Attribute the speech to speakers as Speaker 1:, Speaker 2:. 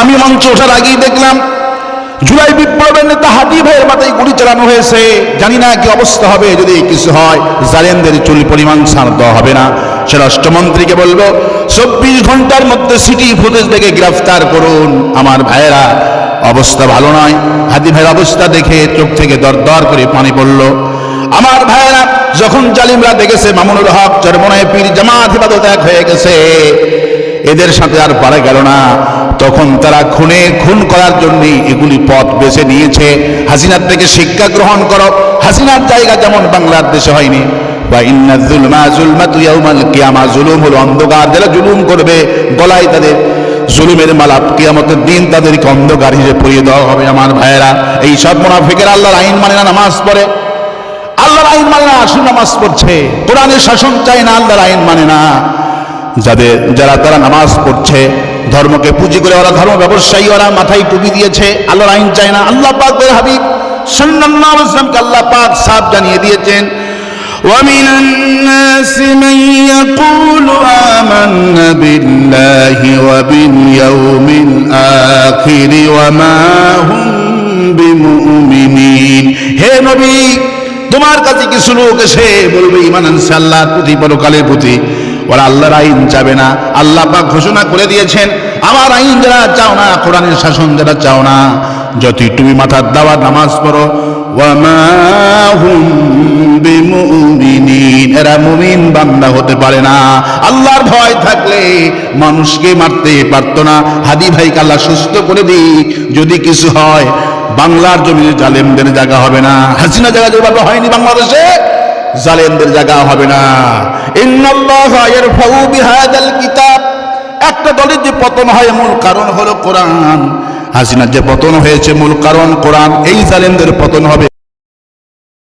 Speaker 1: আমি মঞ্চ ওঠার আগেই দেখলাম জুলাই বিপ্লবের নেতা হাদি ভাইয়ের মাথায় গুলি চালানো হয়েছে। জানি না কি অবস্থা হবে, যদি কিছু হয় জালেনদের চুল পরিমাণ দেওয়া হবে না। সে রাষ্ট্রমন্ত্রীকে বলব, চব্বিশ ঘণ্টার মধ্যে সিটি ফুটেজ দেখে গ্রেফতার করুন। আমার ভাইয়েরা, অবস্থা ভালো নয়। হাদি ভাইয়ের অবস্থা দেখে চোখ থেকে দর দর করে পানি পড়ল। আমার ভাইয়েরা, যখন জালিমরা দেখেছে মামুনুল হক, চরমনায় পীর জামাত ইবাদত এক হয়ে গেছে। এদের সাথে আর পারা গেল না। তখন তারা খুনে, খুন করার জন্য এগুলি পথ বেছে নিয়েছে। হাসিনার থেকে শিক্ষা গ্রহণ করো। হাসিনার জায়গা যেমন বাংলার দেশে হয়নি। বা অন্ধকার। জুলুম করবে, গলায় তাদের জুলুমের দিন তাদেরকে অন্ধকার পরিয়ে দেওয়া হবে। আমার ভাইয়েরা, এই আল্লাহর আইন মানে না নামাজ পড়ে। আল্লাহর আইন মানে নামাজ পড়ছে। শাসন চায় না, আল্লাহর আইন মানে না। যাদের যারা তারা নামাজ পড়ছে ধর্মকে পুঁজি করে ওরা ধর্ম ব্যবসায়ী ওরা মাথায় টুপি দিয়েছে আল্লাহর আইন চায় না আল্লাহ পাক বের হাবিব সাল্লাল্লাহু আলাইহি ওয়াসাল্লামকে আল্লাহ পাক সাফ জানিয়ে দিয়েছেন
Speaker 2: ومن الناس من يقول آمنا بالله وباليوم الآخر وما هم بمؤمنين
Speaker 1: হে নবী তোমার কাছে কিছু লোক এসে বলবে ইমান আনছে আল্লাহর প্রতি পরকালের প্রতি ওরা আল্লাহর আইন চাবে না। আল্লাহ পাক ঘোষণা করে দিয়েছেন, আমার আইন যারা চাও না, কোরআনের শাসন যারা চাও না যতই তুমি মাথার দাওয়া নামাজ পড়ো এরা মুমিন বান্দা হতে পারে না। আল্লাহর ভয় থাকলে মানুষকে মারতে পারতো না। হাদি ভাইকে আল্লাহ সুস্থ করে দিক, যদি কিছু হয়, বাংলার জমিনে জালেমদের জায়গা হবে না। হাসিনা জায়গা যেভাবে হয়নি বাংলাদেশে। জালেমদের জায়গা হবে না। কিতাব। একটা দলের যে পতন হয় মূল কারণ হলো কোরআন। হাসিনার যে পতন হয়েছে মূল কারণ কোরআন, এই জালেমদের পতন হবে।